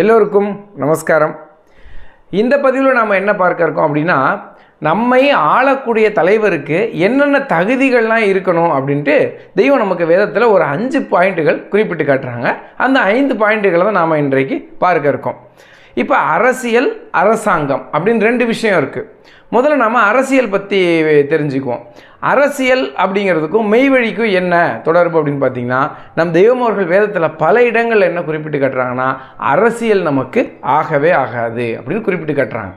எல்லோருக்கும் நமஸ்காரம். இந்த பதிவில் நாம் என்ன பார்க்க இருக்கோம் அப்படின்னா நம்மை ஆளக்கூடிய தலைவருக்கு என்னென்ன தகுதிகள்லாம் இருக்கணும் அப்படின்ட்டு தெய்வம் நமக்கு வேதத்தில் ஒரு அஞ்சு பாயிண்ட்டுகள் குறிப்பிட்டு காட்டுறாங்க. அந்த ஐந்து பாயிண்ட்டுகளை தான் நாம் இன்றைக்கு பார்க்க இருக்கோம். இப்போ அரசியல் அரசாங்கம் அப்படின்னு ரெண்டு விஷயம் இருக்குது முதல்ல நம்ம அரசியல் பற்றி தெரிஞ்சுக்குவோம். அரசியல் அப்படிங்கிறதுக்கும் மெய்வழிக்கும் என்ன தொடர்பு அப்படின்னு பார்த்தீங்கன்னா நம் தெய்வமோர்கள் வேதத்தில் பல இடங்களில் என்ன குறிப்பிட்டு கட்டுறாங்கன்னா அரசியல் நமக்கு ஆகவே ஆகாது அப்படின்னு குறிப்பிட்டு கட்டுறாங்க.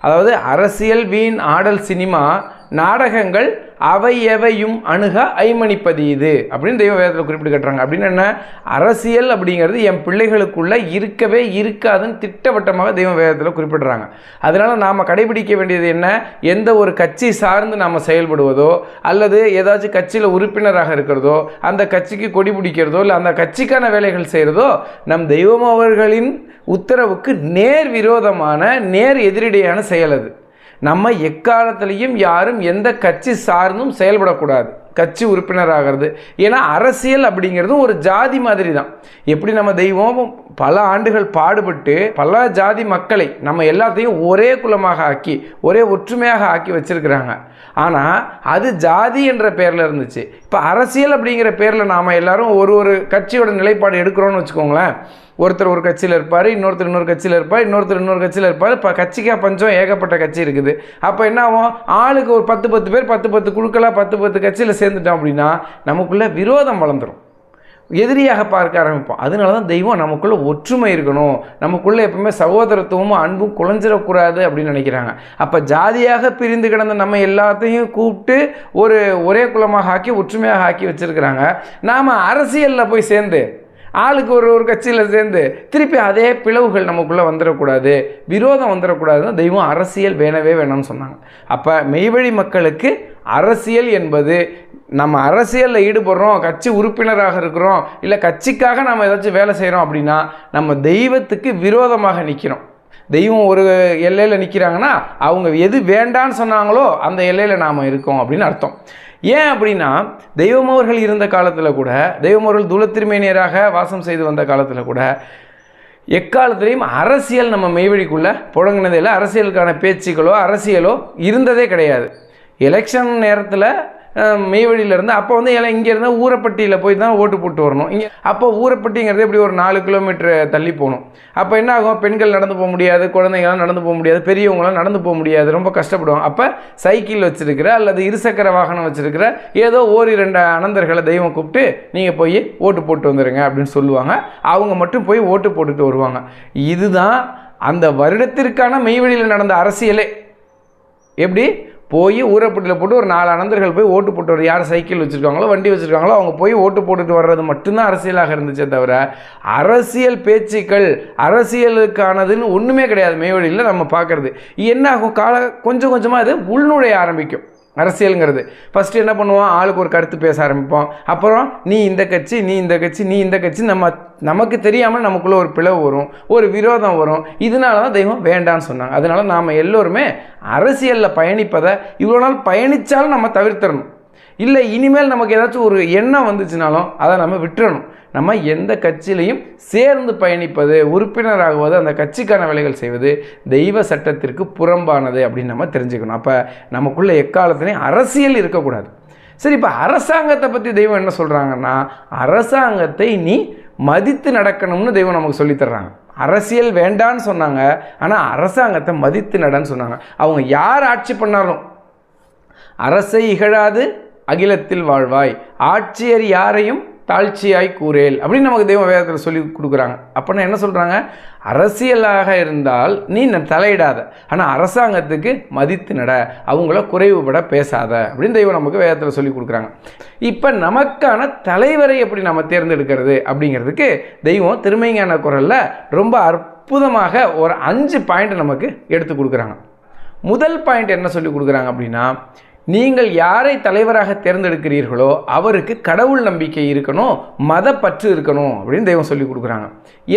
அதாவது அரசியல் வீண் ஆடல் சினிமா நாடகங்கள் அவை எவையும் அணுக ஐமணிப்பது இது அப்படின்னு தெய்வ வேதத்தில் குறிப்பிட்டு கட்டுறாங்க. அப்படின்னு என்ன? அரசியல் அப்படிங்கிறது என் பிள்ளைகளுக்குள்ள இருக்கவே இருக்காதுன்னு திட்டவட்டமாக தெய்வ வேதத்தில் குறிப்பிடுறாங்க. அதனால் நாம் கடைபிடிக்க வேண்டியது என்ன? எந்த ஒரு கட்சி சார்ந்து நாம் செயல்படுவதோ அல்லது ஏதாச்சும் கட்சியில் உறுப்பினராக இருக்கிறதோ அந்த கட்சிக்கு கொடி பிடிக்கிறதோ இல்லை அந்த கட்சிக்கான வேலைகள் செய்கிறதோ நம் தெய்வம் அவர்களின் உத்தரவுக்கு நேர் விரோதமான நேர் எதிரடியான செயல் அது. நம்ம எக்காலத்திலையும் யாரும் எந்த கட்சி சார்ந்தும் செயல்படக்கூடாது. கட்சி உறுப்பினராகிறது. ஏன்னா அரசியல் அப்படிங்கிறதும் ஒரு ஜாதி மாதிரி தான் எப்படி நம்ம தெய்வம் பல ஆண்டுகள் பாடுபட்டு பல ஜாதி மக்களை நம்ம எல்லாத்தையும் ஒரே குலமாக ஆக்கி ஒரே ஒற்றுமையாக ஆக்கி வச்சிருக்கிறாங்க. ஆனால் அது ஜாதி என்ற பேரில் இருந்துச்சு. இப்போ அரசியல் அப்படிங்கிற பேரில் நாம் எல்லாரும் ஒரு ஒரு கட்சியோட நிலைப்பாடு எடுக்கிறோன்னு வச்சுக்கோங்களேன். ஒருத்தர் ஒரு கட்சியில் இருப்பார் இன்னொருத்தர் இன்னொரு கட்சியில் இருப்பார் இன்னொருத்தர் இன்னொரு கட்சியில் இருப்பார். இப்போ கட்சிக்கா பஞ்சம் ஏகப்பட்ட கட்சி இருக்குது. அப்போ என்ன ஆகும்? ஆளுக்கு ஒரு பத்து பத்து பேர் பத்து பத்து குழுக்களாக பத்து பத்து கட்சியில் சேர்ந்துட்டோம் அப்படின்னா நமக்குள்ளே விரோதம் வளர்ந்துடும் எதிரியாக பார்க்க ஆரம்பிப்போம். அதனால தான் தெய்வம் நமக்குள்ளே ஒற்றுமை இருக்கணும். நமக்குள்ளே எப்பவுமே சகோதரத்துவமும் அன்பும் குழஞ்சிடக்கூடாது அப்படின்னு நினைக்கிறாங்க. அப்போ ஜாதியாக பிரிந்து கிடந்த நம்ம எல்லாத்தையும் கூப்பிட்டு ஒரு ஒரே குலமாக ஆக்கி ஒற்றுமையாக ஆக்கி வச்சுருக்கிறாங்க. நாம் அரசியலில் போய் சேர்ந்து ஆளுக்கு ஒரு ஒரு கட்சியில் சேர்ந்து திருப்பி அதே பிளவுகள் நமக்குள்ளே வந்துடக்கூடாது விரோதம் வந்துடக்கூடாதுன்னு தெய்வம் அரசியல் வேணவே வேணும்னு சொன்னாங்க. அப்போ மெய்வழி மக்களுக்கு அரசியல் என்பது நம்ம அரசியலில் ஈடுபடுறோம் கட்சி உறுப்பினராக இருக்கிறோம் இல்லை கட்சிக்காக நம்ம ஏதாச்சும் வேலை செய்கிறோம் அப்படின்னா நம்ம தெய்வத்துக்கு விரோதமாக நிற்கிறோம் தெய்வம் ஒரு எல்லையில் நிற்கிறாங்கன்னா அவங்க எது வேண்டான்னு சொன்னாங்களோ அந்த எல்லையில் நாம் இருக்கோம் அப்படின்னு அர்த்தம். ஏன் அப்படின்னா தெய்வமவர்கள் இருந்த காலத்தில் கூட தெய்வமவர்கள் தூளத்திருமேனியராக வாசம் செய்து வந்த காலத்தில் கூட எக்காலத்துலேயும் அரசியல் நம்ம மெய்வழிக்குள்ளே புழங்கினதே அரசியலுக்கான பேச்சுக்களோ அரசியலோ இருந்ததே கிடையாது. எலெக்ஷன் நேரத்தில் மெய்வழியில் இருந்து அப்போ வந்து எல்லாம் இங்கேருந்து ஊரப்பட்டியில் போய் தான் ஓட்டு போட்டு வரணும். இங்கே அப்போ ஊரப்பட்டிங்கிறது எப்படி ஒரு நாலு கிலோமீட்டர் தள்ளி போகணும். அப்போ என்ன ஆகும்? பெண்கள் நடந்து போக முடியாது குழந்தைங்களாம் நடந்து போக முடியாது பெரியவங்களாம் நடந்து போக முடியாது ரொம்ப கஷ்டப்படுவாங்க. அப்போ சைக்கிள் வச்சுருக்கிற அல்லது இருசக்கர வாகனம் வச்சுருக்கிற ஏதோ ஓர் இரண்டு அனந்தர்களை தெய்வம் கூப்பிட்டு நீங்கள் போய் ஓட்டு போட்டு வந்துடுங்க அப்படின்னு சொல்லுவாங்க. அவங்க மட்டும் போய் ஓட்டு போட்டுட்டு வருவாங்க. இதுதான் அந்த வருடத்திற்கான மெய்வெளியில் நடந்த அரசியலே. எப்படி? போய் ஊரப்பட்டியில் போட்டு ஒரு நாலு அனந்தர்கள் போய் ஓட்டு போட்டு வர யார் சைக்கிள் வச்சுருக்காங்களோ வண்டி வச்சுருக்காங்களோ அவங்க போய் ஓட்டு போட்டுட்டு வர்றது மட்டும்தான் அரசியலாக இருந்துச்சே தவிர அரசியல் பேச்சுக்கள் அரசியலுக்கானதுன்னு ஒன்றுமே கிடையாது. மெய்வழியில் நம்ம பார்க்குறது. என்ன ஆகும்? கால கொஞ்சம் கொஞ்சமாக அது உள்நுழைய ஆரம்பிக்கும். அரசியலுங்கிறது. ஃபஸ்ட்டு என்ன பண்ணுவோம்? ஆளுக்கு ஒரு கருத்து பேச ஆரம்பிப்போம். அப்புறம் நீ இந்த கட்சி நீ இந்த கட்சி நீ இந்த கட்சி நம்ம நமக்கு தெரியாமல் நமக்குள்ளே ஒரு பிளவு வரும் ஒரு விரோதம் வரும். இதனால தான் தெய்வம் வேண்டான்னு சொன்னாங்க. அதனால நாம் எல்லோருமே அரசியலில் பயணிப்பதை இவ்வளோ நாள் பயணித்தாலும் நம்ம தவிர்த்திடணும். இல்லை இனிமேல் நமக்கு ஏதாச்சும் ஒரு எண்ணம் வந்துச்சுனாலும் அதை நம்ம விட்டுறணும். நம்ம எந்த கட்சியிலையும் சேர்ந்து பயணிப்பது உறுப்பினராகுவது அந்த கட்சிக்கான வேலைகள் செய்வது தெய்வ சட்டத்திற்கு புறம்பானது அப்படின்னு நம்ம தெரிஞ்சுக்கணும். அப்போ நமக்குள்ள எக்காலத்துலேயும் அரசியல் இருக்கக்கூடாது. சரி இப்போ அரசாங்கத்தை பற்றி தெய்வம் என்ன சொல்கிறாங்கன்னா அரசாங்கத்தை நீ மதித்து நடக்கணும்னு தெய்வம் நமக்கு சொல்லித்தர்றாங்க அரசியல் வேண்டான்னு சொன்னாங்க ஆனால் அரசாங்கத்தை மதித்து நடன்னு சொன்னாங்க. அவங்க யார் ஆட்சி பண்ணாலும் அரசை இகழாது அகிலத்தில் வாழ்வாய். ஆட்சியர் யாரையும் தாழ்ச்சியாய் கூறேல் அப்படின்னு நமக்கு தெய்வ வேதத்தில் சொல்லி கொடுக்குறாங்க. அப்படின்னா என்ன சொல்கிறாங்க அரசியலாக இருந்தால் நீ தலையிடாத. ஆனால் அரசாங்கத்துக்கு மதித்து நட. அவங்கள குறைவுபட பேசாத. அப்படின்னு தெய்வம் நமக்கு வேதத்தில் சொல்லி கொடுக்குறாங்க. இப்போ நமக்கான தலைவரை எப்படி நம்ம தேர்ந்தெடுக்கிறது? அப்படிங்கிறதுக்கு தெய்வம் திருமைஞான குரலில் ரொம்ப அற்புதமாக ஒரு அஞ்சு பாயிண்ட் நமக்கு எடுத்து கொடுக்குறாங்க. முதல் பாயிண்ட் என்ன சொல்லி கொடுக்குறாங்க அப்படின்னா நீங்கள் யாரை தலைவராக தேர்ந்தெடுக்கிறீர்களோ அவருக்கு கடவுள் நம்பிக்கை இருக்கணும் மதப்பற்று இருக்கணும் அப்படின்னு தெய்வம் சொல்லி கொடுக்குறாங்க.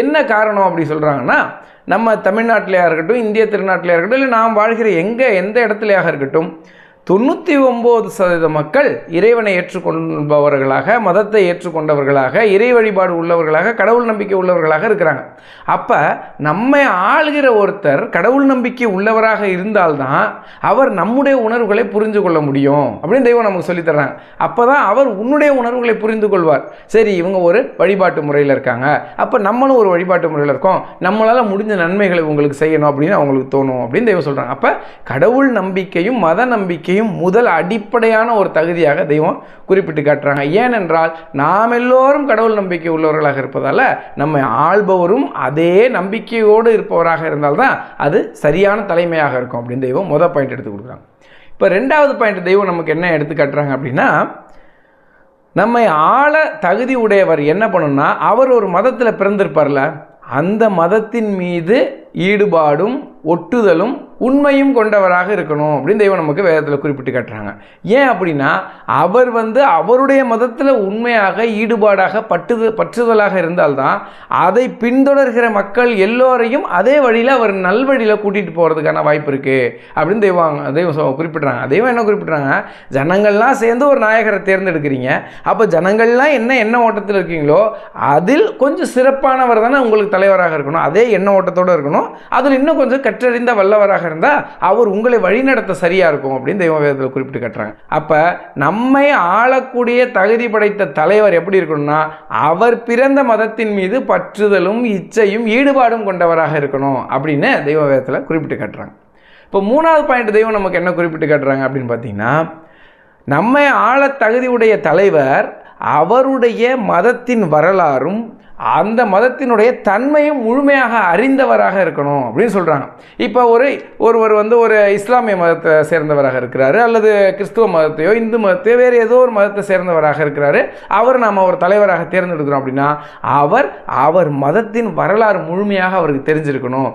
என்ன காரணம் அப்படி சொல்கிறாங்கன்னா நம்ம தமிழ்நாட்டிலையாக இருக்கட்டும் இந்திய திருநாட்டிலையாக இருக்கட்டும் இல்லை நாம் வாழ்கிற எங்கே எந்த இடத்துலையாக இருக்கட்டும் தொண்ணூற்றி ஒம்பது சதவீத மக்கள் இறைவனை ஏற்றுக்கொள்பவர்களாக மதத்தை ஏற்றுக்கொண்டவர்களாக இறை வழிபாடு உள்ளவர்களாக கடவுள் நம்பிக்கை உள்ளவர்களாக இருக்கிறாங்க. அப்போ நம்மை ஆளுகிற ஒருத்தர் கடவுள் நம்பிக்கை உள்ளவராக இருந்தால்தான் அவர் நம்முடைய உணர்வுகளை புரிந்து கொள்ள முடியும் அப்படின்னு தெய்வம் நமக்கு சொல்லித்தர்றாங்க அப்போ தான் அவர் உன்னுடைய உணர்வுகளை புரிந்து கொள்வார். சரி இவங்க ஒரு வழிபாட்டு முறையில் இருக்காங்க. அப்போ நம்மளும் ஒரு வழிபாட்டு முறையில் இருக்கோம். நம்மளால் முடிஞ்ச நன்மைகளை உங்களுக்கு செய்யணும் அப்படின்னு அவங்களுக்கு தோணும் அப்படின்னு தெய்வம் சொல்கிறாங்க அப்போ கடவுள் நம்பிக்கையும் மத நம்பிக்கையும் முதல் அடிப்படையான ஒரு தகுதியாக தெய்வம் குறிப்பிட்டு காட்டுறாங்க. ஏனென்றால் நாம் எல்லோரும் கடவுள் நம்பிக்கை உள்ளவர்களாக இருப்பதால் நம்மை ஆள்பவரும் அதே நம்பிக்கையோடு இருப்பவராக இருந்தால்தான் அது சரியான தலைமையாக இருக்கும் அப்படின்னு தெய்வம் முதல் பாயிண்ட் எடுத்து கொடுக்குறாங்க. இப்போ ரெண்டாவது பாயிண்ட் தெய்வம் நமக்கு என்ன எடுத்து காட்டுறாங்க அப்படின்னா நம்மை ஆள தகுதி உடையவர் என்ன பண்ணணும்னா அவர் ஒரு மதத்தில் பிறந்திருப்பார்ல அந்த மதத்தின் மீது ஈடுபாடும் ஒட்டுதலும் உண்மையும் கொண்டவராக இருக்கணும் அப்படின்னு தெய்வம் நமக்கு வேதத்தில் குறிப்பிட்டு காட்டுறாங்க. ஏன் அப்படின்னா அவர் வந்து அவருடைய மதத்தில் உண்மையாக ஈடுபாடாக பட்டுது பற்றுதலாக இருந்தால்தான் அதை பின்தொடர்கிற மக்கள் எல்லோரையும் அதே வழியில் அவர் நல்வழியில் கூட்டிகிட்டு போகிறதுக்கான வாய்ப்பு இருக்குது அப்படின்னு தெய்வம் தெய்வம் குறிப்பிட்றாங்க. தெய்வம் என்ன குறிப்பிட்றாங்க? ஜனங்கள்லாம் சேர்ந்து ஒரு நாயகரை தேர்ந்தெடுக்கிறீங்க. அப்போ ஜனங்கள்லாம் என்ன எண்ண ஓட்டத்தில் இருக்கீங்களோ அதில் கொஞ்சம் சிறப்பானவர் தானே உங்களுக்கு தலைவராக இருக்கணும். அதே எண்ண ஓட்டத்தோடு இருக்கணும். அதில் இன்னும் கொஞ்சம் கற்றறிந்த வல்லவராக இருந்தால் அவர் உங்களை வழிநடத்த சரியாக இருக்கும் அப்படின்னு தெய்வ வேதத்தில் குறிப்பிட்டு கட்டுறாங்க. அப்போ நம்மை ஆளக்கூடிய தகுதி படைத்த தலைவர் எப்படி இருக்கணும்னா அவர் பிறந்த மதத்தின் மீது பற்றுதலும் இச்சையும் ஈடுபாடும் கொண்டவராக இருக்கணும் அப்படின்னு தெய்வ வேதத்தில் குறிப்பிட்டு காட்டுறாங்க. இப்போ மூணாவது பாயிண்ட் தெய்வம் நமக்கு என்ன குறிப்பிட்டு காட்டுறாங்க அப்படின்னு பார்த்தீங்கன்னா நம்மை ஆள தகுதியுடைய தலைவர் அவருடைய மதத்தின் வரலாறும் அந்த மதத்தினுடைய தன்மையும் முழுமையாக அறிந்தவராக இருக்கணும் அப்படின்னு சொல்கிறாங்க இப்போ ஒரு ஒருவர் வந்து ஒரு இஸ்லாமிய மதத்தை சேர்ந்தவராக இருக்கிறாரு அல்லது கிறிஸ்துவ மதத்தையோ இந்து மதத்தையோ வேறு ஏதோ ஒரு மதத்தை சேர்ந்தவராக இருக்கிறாரு. அவர் நாம் ஒரு தலைவராக தேர்ந்தெடுக்கிறோம் அப்படின்னா அவர் அவர் மதத்தின் வரலாறு முழுமையாக அவருக்கு தெரிஞ்சிருக்கணும்.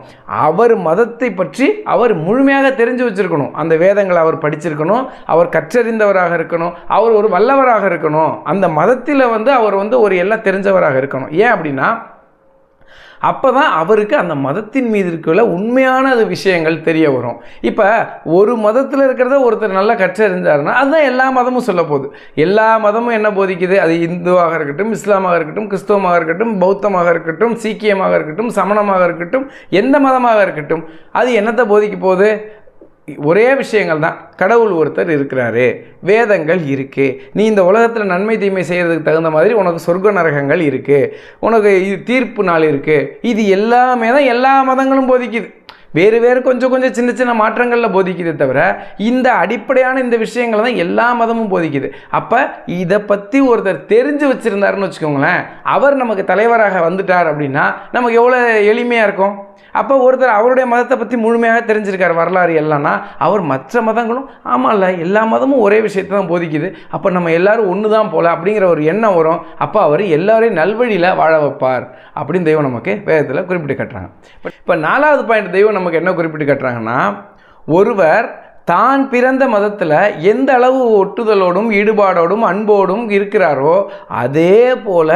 அவர் மதத்தை பற்றி அவர் முழுமையாக தெரிஞ்சு வச்சிருக்கணும். அந்த வேதங்களை அவர் படிச்சிருக்கணும் அவர் கற்றறிந்தவராக இருக்கணும் அவர் ஒரு வல்லவராக இருக்கணும். அந்த மதத்தில் வந்து அவர் வந்து ஒரு எல்லாம் தெரிஞ்சவராக இருக்கணும். ஏன் அப்படின்னா அப்போ தான் அவருக்கு அந்த மதத்தின் மீது இருக்கிற உண்மையான அது விஷயங்கள் தெரிய வரும். இப்போ ஒரு மதத்தில் இருக்கிறத ஒருத்தர் நல்லா கற்றறிஞ்சாருன்னா அதுதான் எல்லா மதமும் சொல்ல போகுது. எல்லா மதமும் என்ன போதிக்குது? அது இந்துவாக இருக்கட்டும் இஸ்லாமாக இருக்கட்டும் கிறிஸ்தவமாக இருக்கட்டும் பௌத்தமாக இருக்கட்டும் சீக்கியமாக இருக்கட்டும் சமணமாக இருக்கட்டும் எந்த மதமாக இருக்கட்டும் அது என்னத்தை போதிக்க போகுது? ஒரே விஷயங்கள் தான். கடவுள் ஒருத்தர் இருக்கிறாரு. வேதங்கள் இருக்குது நீ இந்த உலகத்தில் நன்மை தீமை செய்கிறதுக்கு தகுந்த மாதிரி உனக்கு சொர்க்க நரகங்கள் இருக்குது உனக்கு இது தீர்ப்பு நாள் இருக்குது இது எல்லாமே தான் எல்லா மதங்களும் போதிக்குது. வேறு வேறு கொஞ்சம் கொஞ்சம் சின்ன சின்ன மாற்றங்களில் போதிக்குதே தவிர இந்த அடிப்படையான இந்த விஷயங்களை தான் எல்லா மதமும் போதிக்குது. அப்போ இதை பற்றி ஒருத்தர் தெரிஞ்சு வச்சுருந்தாருன்னு வச்சுக்கோங்களேன். அவர் நமக்கு தலைவராக வந்துட்டார் அப்படின்னா நமக்கு எவ்வளோ எளிமையாக இருக்கும்? அப்போ ஒருத்தர் அவருடைய மதத்தை பற்றி முழுமையாக தெரிஞ்சிருக்கார் வரலாறு எல்லாம்னா அவர் மற்ற மதங்களும் ஆமாம்ல எல்லா மதமும் ஒரே விஷயத்தை தான் போதிக்குது. அப்போ நம்ம எல்லாரும் ஒன்று தான் போல அப்படிங்கிற ஒரு எண்ணம் வரும். அப்போ அவர் எல்லாரையும் நல்வழியில் வாழ வைப்பார் அப்படின்னு தெய்வம் நமக்கு வேதத்தில் குறிப்பிட்டு கட்டுறாங்க. இப்போ நாலாவது பாயிண்ட் தெய்வம் நமக்கு என்ன குறிப்பிட்டு கட்டுறாங்கன்னா ஒருவர் தான் பிறந்த மதத்தில் எந்த அளவு ஒட்டுதலோடும் ஈடுபாடோடும் அன்போடும் இருக்கிறாரோ அதே போல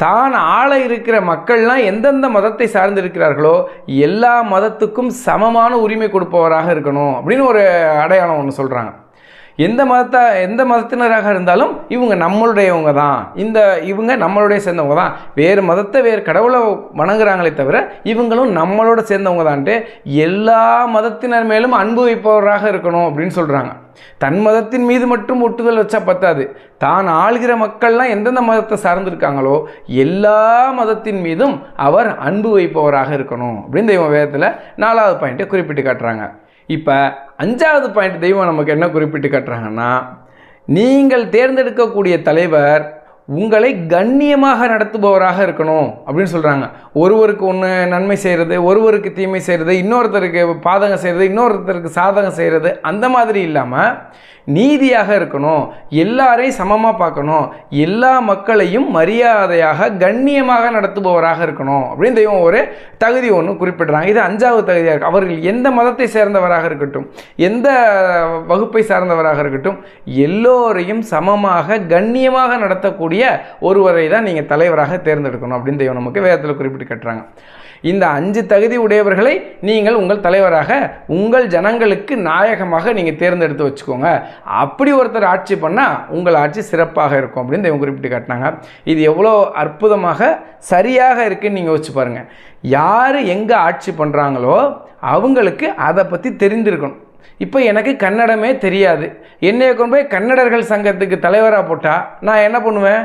தான் ஆள இருக்கிற மக்கள்லாம் எந்தெந்த மதத்தை சார்ந்திருக்கிறார்களோ எல்லா மதத்துக்கும் சமமான உரிமை கொடுப்பவராக இருக்கணும் அப்படின்னு ஒரு அடையாளம் ஒன்று சொல்கிறாங்க எந்த மதத்தை எந்த மதத்தினராக இருந்தாலும் இவங்க நம்மளுடையவங்க தான். இந்த இவங்க நம்மளுடைய சேர்ந்தவங்க தான். வேறு மதத்தை வேறு கடவுளை வணங்குறாங்களே தவிர இவங்களும் நம்மளோட சேர்ந்தவங்க தான்ட்டு எல்லா மதத்தினர் மேலும் அன்பு வைப்பவராக இருக்கணும் அப்படின்னு சொல்கிறாங்க தன் மதத்தின் மீது மட்டும் ஒட்டுதல் வச்சா பத்தாது. தான் ஆள்கிற மக்கள்லாம் எந்தெந்த மதத்தை சார்ந்திருக்காங்களோ எல்லா மதத்தின் மீதும் அவர் அன்பு வைப்பவராக இருக்கணும் அப்படின்னு தெய்வ வேதத்தில் நாலாவது பாயிண்ட்டை குறிப்பிட்டு காட்டுறாங்க. இப்போ அஞ்சாவது பாயிண்ட் தெய்வம் நமக்கு என்ன குறிப்பிட்டு காட்டுறாங்கன்னா நீங்கள் தேர்ந்தெடுக்கக்கூடிய தலைவர் உங்களை கண்ணியமாக நடத்துபவராக இருக்கணும் அப்படின்னு சொல்கிறாங்க ஒருவருக்கு ஒன்று நன்மை செய்கிறது ஒருவருக்கு தீமை செய்கிறது இன்னொருத்தருக்கு பாதகம் செய்கிறது இன்னொருத்தருக்கு சாதகம் செய்கிறது அந்த மாதிரி இல்லாமல் நீதியாக இருக்கணும் எல்லாரையும் சமமாக பார்க்கணும் எல்லா மக்களையும் மரியாதையாக கண்ணியமாக நடத்துபவராக இருக்கணும் அப்படின்னு தெய்வம் ஒரு தகுதி ஒன்று குறிப்பிடுறாங்க. இது அஞ்சாவது தகுதியாக இருக்கு. அவர்கள் எந்த மதத்தை சேர்ந்தவராக இருக்கட்டும் எந்த வகுப்பை சார்ந்தவராக இருக்கட்டும் எல்லோரையும் சமமாக கண்ணியமாக நடத்தக்கூடிய ஒருவரை தான் நீங்கள் தலைவராக தேர்ந்தெடுக்கணும் அப்படின்னு தெய்வம் நமக்கு வேதத்தில் குறிப்பிட்டு கட்டுறாங்க. இந்த அஞ்சு தகுதி உடையவர்களை நீங்கள் உங்கள் தலைவராக உங்கள் ஜனங்களுக்கு நாயகமாக நீங்கள் தேர்ந்தெடுத்து வச்சுக்கோங்க. அப்படி ஒருத்தர் ஆட்சி பண்ணால் உங்கள் ஆட்சி சிறப்பாக இருக்கும் அப்படின்னு இவங்க குறிப்பிட்டு காட்டினாங்க. இது எவ்வளோ அற்புதமாக சரியாக இருக்குன்னு நீங்கள் யோசிச்சு பாருங்கள் யார் எங்கே ஆட்சி பண்ணுறாங்களோ அவங்களுக்கு அதை பற்றி தெரிந்திருக்கணும். இப்போ எனக்கு கன்னடமே தெரியாது. என்னைய கொண்டு போய் கன்னடர்கள் சங்கத்துக்கு தலைவராக போட்டால் நான் என்ன பண்ணுவேன்?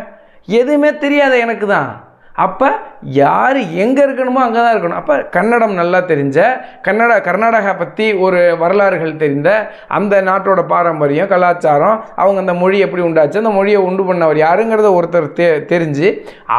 எதுவுமே தெரியாது எனக்கு தான். அப்போ யார் எங்கே இருக்கணுமோ அங்கே தான் இருக்கணும். அப்போ கன்னடம் நல்லா தெரிஞ்ச கன்னட கர்நாடகா பற்றி ஒரு வரலாறுகள் தெரிந்த அந்த நாட்டோட பாரம்பரியம் கலாச்சாரம் அவங்க அந்த மொழி எப்படி உண்டாச்சு அந்த மொழியை உண்டு பண்ணவர் யாருங்கிறத ஒருத்தர் தெ தெரிஞ்சு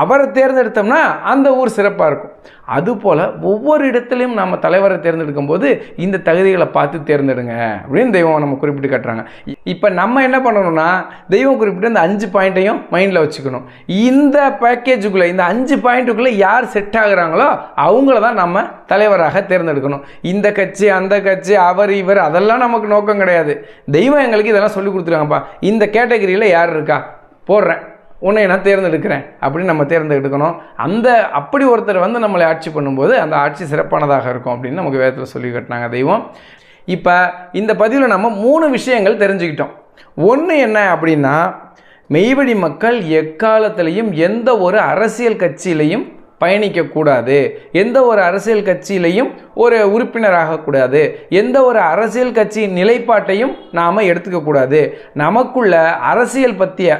அவரை தேர்ந்தெடுத்தோம்னா அந்த ஊர் சிறப்பாக இருக்கும். அதுபோல் ஒவ்வொரு இடத்துலையும் நம்ம தலைவரை தேர்ந்தெடுக்கும் போது இந்த தகுதிகளை பார்த்து தேர்ந்தெடுங்க அப்படின்னு தெய்வம் நம்ம குறிப்பிட்டு கட்டுறாங்க. இப்போ நம்ம என்ன பண்ணணும்னா தெய்வம் குறிப்பிட்டு இந்த அஞ்சு பாயிண்ட்டையும் மைண்டில் வச்சுக்கணும். இந்த பேக்கேஜுக்குள்ளே இந்த அஞ்சு பாயிண்ட்டுக்குள்ளே யார் செட் ஆகுறாங்களோ அவங்கள தான் நம்ம தலைவராக தேர்ந்தெடுக்கணும். இந்த கட்சி அந்த கட்சி அவர் இவர் அதெல்லாம் நமக்கு நோக்கம் கிடையாது. தெய்வம் எங்களுக்கு இதெல்லாம் சொல்லி கொடுத்துருக்காங்கப்பா. இந்த கேட்டகரியில் யார் இருக்கா? போடுறேன். உன்னை நான் தேர்ந்தெடுக்கிறேன் அப்படின்னு நம்ம தேர்ந்தெடுக்கணும். அந்த அப்படி ஒருத்தர் வந்து நம்மளை ஆட்சி பண்ணும்போது அந்த ஆட்சி சிறப்பானதாக இருக்கும் அப்படின்னு நமக்கு வேதத்தில் சொல்லி கட்டினாங்க தெய்வம். இப்போ இந்த பதிவில் நம்ம மூணு விஷயங்கள் தெரிஞ்சுக்கிட்டோம். ஒன்று என்ன அப்படின்னா மெய்வழி மக்கள் எக்காலத்திலையும் எந்த ஒரு அரசியல் கட்சியிலையும் பயணிக்கக்கூடாது எந்த ஒரு அரசியல் கட்சியிலையும் ஒரு உறுப்பினராகக்கூடாது எந்த ஒரு அரசியல் கட்சியின் நிலைப்பாட்டையும் நாம் எடுத்துக்கக்கூடாது நமக்குள்ள அரசியல் பற்றிய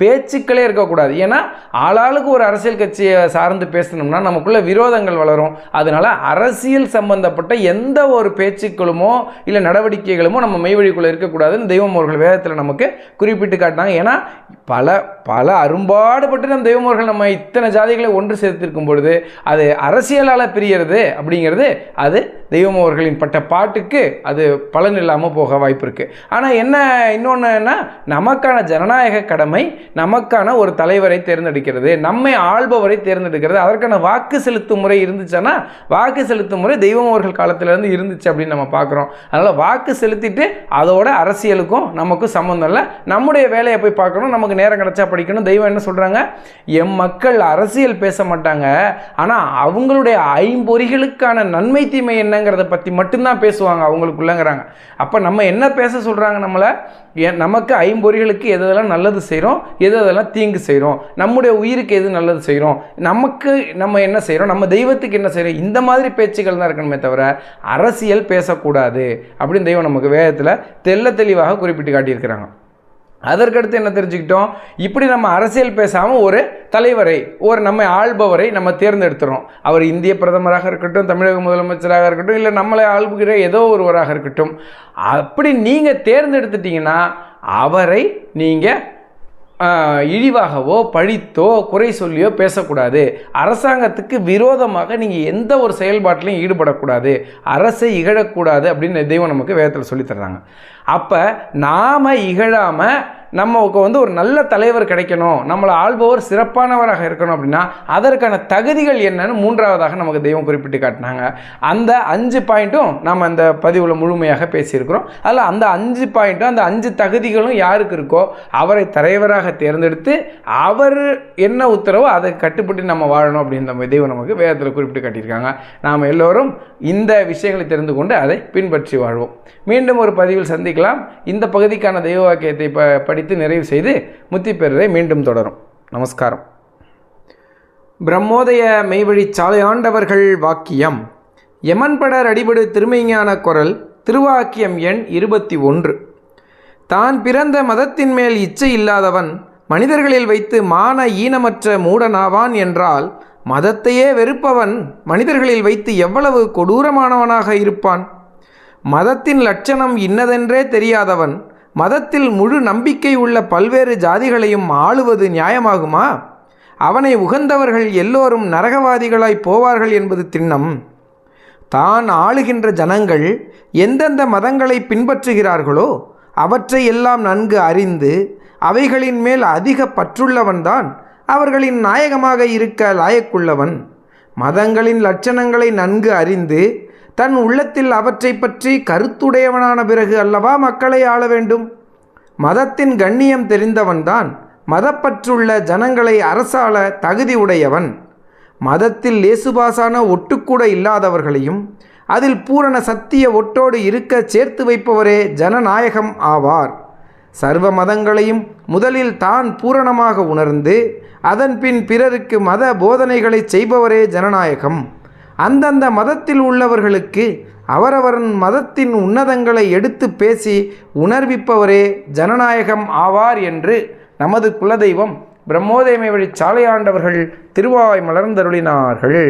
பேச்சுக்களே இருக்கக்கூடாது. ஏன்னா ஆளாளுக்கு ஒரு அரசியல் கட்சியை சார்ந்து பேசணும்னா நமக்குள்ள விரோதங்கள் வளரும். அதனால அரசியல் சம்பந்தப்பட்ட எந்த ஒரு பேச்சுக்களுமோ இல்லை நடவடிக்கைகளுமோ நம்ம மெய்வழிக்குள்ளே இருக்கக்கூடாதுன்னு தெய்வம் அவர்கள் வேதத்தில் நமக்கு குறிப்பிட்டு காட்டினாங்க. ஏன்னா பல பல அரும்பாடுபட்டு நம் தெய்வமோர்கள் நம்ம இத்தனை ஜாதிகளை ஒன்று சேர்த்திருக்கும் பொழுது அது அரசியலால் பிரியறது அப்படிங்கிறது அது தெய்வம் அவர்களின் பட்ட பாட்டுக்கு அது பலன் இல்லாமல் போக வாய்ப்பு இருக்குது ஆனால் என்ன இன்னொன்றுன்னா நமக்கான ஜனநாயக கடமை நமக்கான ஒரு தலைவரை தேர்ந்தெடுக்கிறது நம்மை ஆள்பவரை தேர்ந்தெடுக்கிறது. அதற்கான வாக்கு செலுத்தும் முறை இருந்துச்சுன்னா வாக்கு செலுத்தும் முறை தெய்வம் அவர்கள் காலத்திலேருந்து இருந்துச்சு அப்படின்னு நம்ம பார்க்குறோம் அதனால் வாக்கு செலுத்திட்டு அதோட அரசியலுக்கும் நமக்கும் சம்மந்தம் இல்லை. நம்முடைய வேலையை போய் பார்க்கணும் நமக்கு நேரம் கிடச்சா படிக்கணும். தெய்வம் என்ன சொல்கிறாங்க எம் மக்கள் அரசியல் பேச மாட்டாங்க. ஆனால் அவங்களுடைய ஐம்பொறிகளுக்கான நன்மை தீமை என்ன? என்னங்கிறத பற்றி மட்டும்தான் பேசுவாங்க அவங்களுக்குள்ளங்கிறாங்க. அப்போ நம்ம என்ன பேச சொல்கிறாங்க நம்மளை? ஏன் நமக்கு ஐம்பொறிகளுக்கு எது எதெல்லாம் நல்லது செய்கிறோம் எதெல்லாம் தீங்கு செய்கிறோம் நம்முடைய உயிருக்கு எது நல்லது செய்கிறோம் நமக்கு நம்ம என்ன செய்கிறோம் நம்ம தெய்வத்துக்கு என்ன செய்கிறோம் இந்த மாதிரி பேச்சுக்கள் தான் இருக்கணுமே தவிர அரசியல் பேசக்கூடாது அப்படின்னு தெய்வம் நமக்கு வேதத்தில் தெள்ள தெளிவாக குறிப்பிட்டு காட்டியிருக்கிறாங்க. அதற்கடுத்து என்ன தெரிஞ்சுக்கிட்டோம்? இப்படி நம்ம அரசியல் பேசாமல் ஒரு தலைவரை ஒரு நம்மை ஆள்பவரை நம்ம தேர்ந்தெடுத்துறோம். அவர் இந்திய பிரதமராக இருக்கட்டும் தமிழக முதலமைச்சராக இருக்கட்டும் இல்லை நம்மளை ஆள்புகிற ஏதோ ஒருவராக இருக்கட்டும். அப்படி நீங்கள் தேர்ந்தெடுத்துட்டீங்கன்னா அவரை நீங்கள் இழிவாகவோ பழித்தோ குறை சொல்லியோ பேசக்கூடாது. அரசாங்கத்துக்கு விரோதமாக நீங்கள் எந்த ஒரு செயல்பாட்டிலையும் ஈடுபடக்கூடாது. அரசை இகழக்கூடாது அப்படின்னு தெய்வம் நமக்கு வேதத்தில் சொல்லித் தர்றாங்க. அப்போ நாம் இகழாமல் நமக்கு வந்து ஒரு நல்ல தலைவர் கிடைக்கணும். நம்மளை ஆள்பவர் சிறப்பானவராக இருக்கணும் அப்படின்னா அதற்கான தகுதிகள் என்னன்னு மூன்றாவதாக நமக்கு தெய்வம் குறிப்பிட்டு காட்டினாங்க. அந்த அஞ்சு பாயிண்ட்டும் நம்ம அந்த பதிவில் முழுமையாக பேசியிருக்கிறோம். அதில் அந்த அஞ்சு பாயிண்ட்டும் அந்த அஞ்சு தகுதிகளும் யாருக்கு இருக்கோ அவரை தலைவராக தேர்ந்தெடுத்து அவர் என்ன உத்தரவோ அதை கட்டுப்பட்டு நம்ம வாழணும் அப்படின்னு நம்ம தெய்வம் நமக்கு வேதத்தில் குறிப்பிட்டு காட்டியிருக்காங்க. நாம் எல்லோரும் இந்த விஷயங்களை தெரிந்து கொண்டு அதை பின்பற்றி வாழ்வோம். மீண்டும் ஒரு பதிவில் சந்திக்கலாம். இந்த பகுதிக்கான தெய்வ வாக்கியத்தை ப படித்து நிறைவு செய்து முத்தி பெறுவதை மீண்டும் தொடரும். நமஸ்காரம். பிரம்மோதய மெய்வழி சாலையாண்டவர்கள் வாக்கியம். யமன்படர் அடிபடு திருமைஞான குரல் திருவாக்கியம் எண் இருபத்தி ஒன்று. தான் பிறந்த மதத்தின் மேல் இச்சை இல்லாதவன் மனிதர்களில் வைத்து மான ஈனமற்ற மூடனாவான் என்றால் மதத்தையே வெறுப்பவன் மனிதர்களில் வைத்து எவ்வளவு கொடூரமானவனாக இருப்பான்? மதத்தின் லட்சணம் இன்னதென்றே தெரியாதவன் மதத்தில் முழு நம்பிக்கை உள்ள பல்வேறு ஜாதிகளையும் ஆளுவது நியாயமாகுமா? அவனை உகந்தவர்கள் எல்லோரும் நரகவாதிகளாய் போவார்கள் என்பது திண்ணம். தான் ஆளுகின்ற ஜனங்கள் எந்தெந்த மதங்களை பின்பற்றுகிறார்களோ அவற்றை எல்லாம் நன்கு அறிந்து அவைகளின் மேல் அதிக பற்றுள்ளவன்தான் அவர்களின் நாயகமாக இருக்க லாயக்குள்ளவன். மதங்களின் லட்சணங்களை நன்கு அறிந்து தன் உள்ளத்தில் அவற்றை பற்றி கருத்துடையவனான பிறகு அல்லவா மக்களை ஆள வேண்டும்? மதத்தின் கண்ணியம் தெரிந்தவன்தான் மதப்பற்றுள்ள ஜனங்களை அரசாள தகுதி உடையவன் மதத்தில் லேசுபாசான ஒட்டுக்கூட இல்லாதவர்களையும் அதில் பூரண சத்திய ஒட்டோடு இருக்க சேர்த்து வைப்பவரே ஜனநாயகம் ஆவார். சர்வ மதங்களையும் முதலில் தான் பூரணமாக உணர்ந்து அதன்பின் பிறருக்கு மத போதனைகளை செய்பவரே ஜனநாயகம். அந்தந்த மதத்தில் உள்ளவர்களுக்கு அவரவரின் மதத்தின் உன்னதங்களை எடுத்து பேசி உணர்விப்பவரே ஜனநாயகம் ஆவார் என்று நமது குலதெய்வம் பிரம்மோதயமை வழி சாலையாண்டவர்கள் திருவாய் மலர்ந்தருளினார்கள்.